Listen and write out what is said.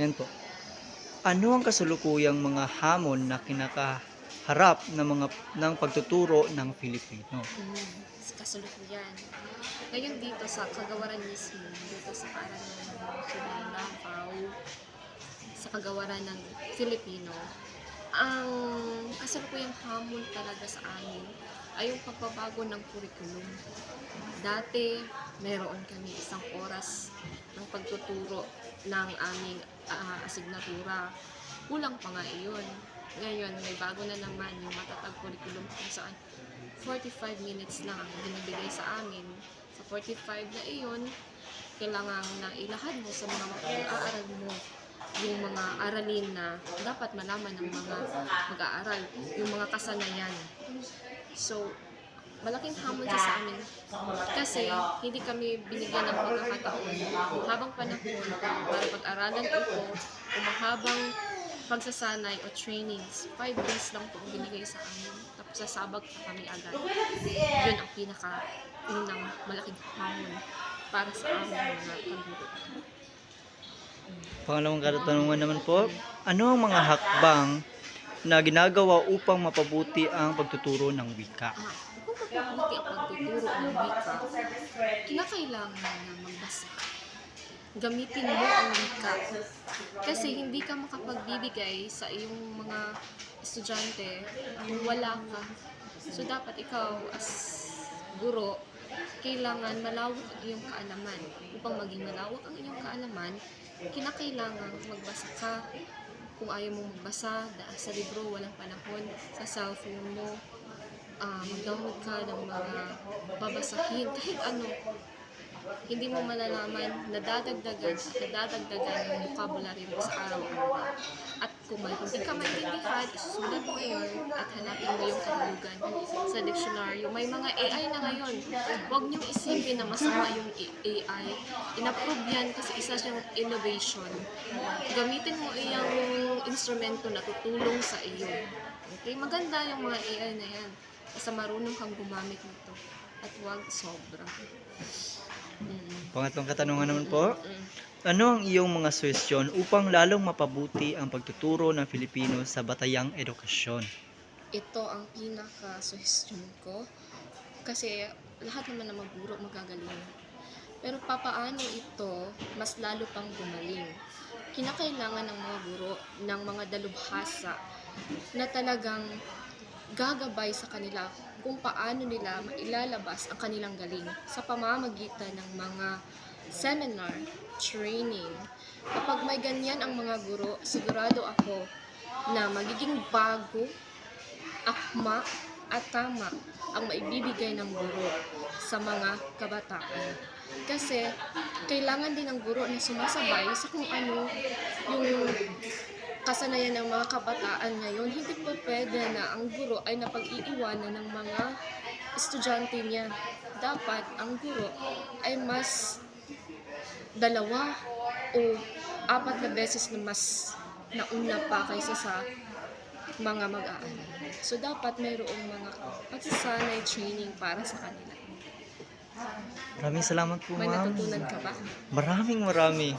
Yan po. Ano ang kasalukuyang mga hamon na kinakaharap ng mga ng pagtuturo ng Filipino? Mm, sa kasalukuyan. Ngayon dito sa kagawaran mismo, dito sa paralan ng sa kagawaran ng Filipino, ang kasalukuyang hamon talaga sa amin ay yung pagbabago ng curriculum. Dati, meron kami isang oras ng pagtuturo ng aming ah, asignatura. Kulang pa nga iyon. Ngayon, may bago na naman yung matatag curriculum kung saan 45 minutes lang ang binibigay sa amin. Sa 45 na iyon, kailangan na ilahad mo sa mga mag-aaral mo yung mga aralin na dapat malaman ng mga mag-aaral, yung mga kasanayan. So, malaking hamon siya sa amin kasi hindi kami binigyan ng pagkakataon habang panahon para pag-aralan ito o mahabang pagsasanay o trainings. Five days lang po ang binigay sa amin. Tapos sasabag pa kami agad. Yun ang pinaka unang malaking hamon para sa amin mga kaguro. Pangalawang katanungan naman po, ano ang mga hakbang na ginagawa upang mapabuti ang pagtuturo ng wika? Kung mapabuti ang pagtuturo ng wika, kinakailangan na magbasa. Gamitin mo ang wika. Kasi hindi ka makapagbibigay sa iyong mga estudyante kung wala ka. So, dapat ikaw as guro, kailangan malawak ang iyong kaalaman. Upang maging malawak ang iyong kaalaman, kinakailangan magbasa ka. Kung ayaw mo magbasa, dahil sa libro, walang panahon, sa cellphone mo, ah, mag-download ka ng mga babasahin, kahit ano, hindi mo malalaman, nadadagdagan at nadadagdagan yung vocabulary mo sa araw-araw. At kung may hindi ka maintindihan, isusulat mo ngayon at hanapin mo yung kahulugan sa dictionary. May mga AI na ngayon. Huwag niyong isipin na masama yung AI. In-approve yan kasi isa siyang innovation. Gamitin mo iyang instrumento na tutulong sa iyo. Okay? Maganda yung mga AI na yan. Basta marunong kang gumamit nito. At huwag sobra. Mm. Pangatlong katanungan naman po, Mm. ano ang iyong mga suwestyon upang lalong mapabuti ang pagtuturo ng Filipino sa batayang edukasyon? Ito ang pinaka-suggestion ko. Kasi lahat naman ng maguro magagaling. Pero papaano ito mas lalo pang gumaling? Kinakailangan ng mga guro ng mga dalubhasa na talagang gagabay sa kanila kung paano nila mailalabas ang kanilang galing sa pamamagitan ng mga seminar, training. Kapag may ganyan ang mga guro, sigurado ako na magiging bago, akma, at tama ang maibibigay ng guro sa mga kabataan. Kasi kailangan din ng guro na sumasabay sa kung ano yung kasanayan ng mga kabataan ngayon, hindi po pwede na ang guro ay napag-iiwanan ng mga estudyante niya. Dapat ang guro ay mas dalawa o apat na beses na mas nauna pa kaysa sa mga mag-aaral. So, dapat mayroong mga pagsasanay training para sa kanila. Maraming salamat po, May ma'am. natutunan ka ba? Maraming marami.